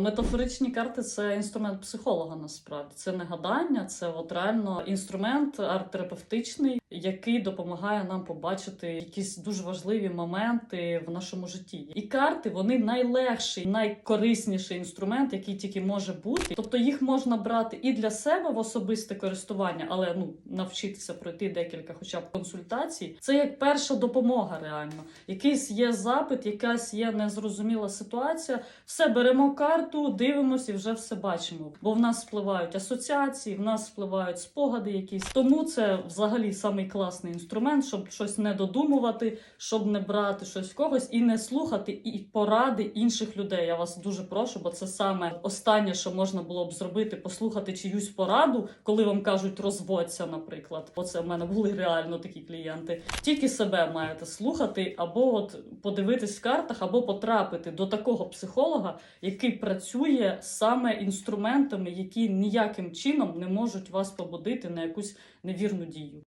Метафоричні карти це інструмент психолога. Насправді це не гадання, це от реально інструмент арт-терапевтичний, який допомагає нам побачити якісь дуже важливі моменти в нашому житті. І карти вони найлегший, найкорисніший інструмент, який тільки може бути. Тобто їх можна брати і для себе в особисте користування, але ну навчитися пройти декілька, хоча б консультацій. Це як перша допомога, реально. Якийсь є запит, якась є незрозуміла ситуація. Все беремо карту, дивимося і вже все бачимо. Бо в нас впливають асоціації, в нас впливають спогади якісь. Тому це взагалі самий класний інструмент, щоб щось не додумувати, щоб не брати щось в когось і не слухати і поради інших людей. Я вас дуже прошу, бо це саме останнє, що можна було б зробити, послухати чиюсь пораду, коли вам кажуть розводься, наприклад. Оце в мене були реально такі клієнти. Тільки себе маєте слухати, або от подивитись в картах, або потрапити до такого психолога, який працює саме інструментами, які ніяким чином не можуть вас побудити на якусь невірну дію.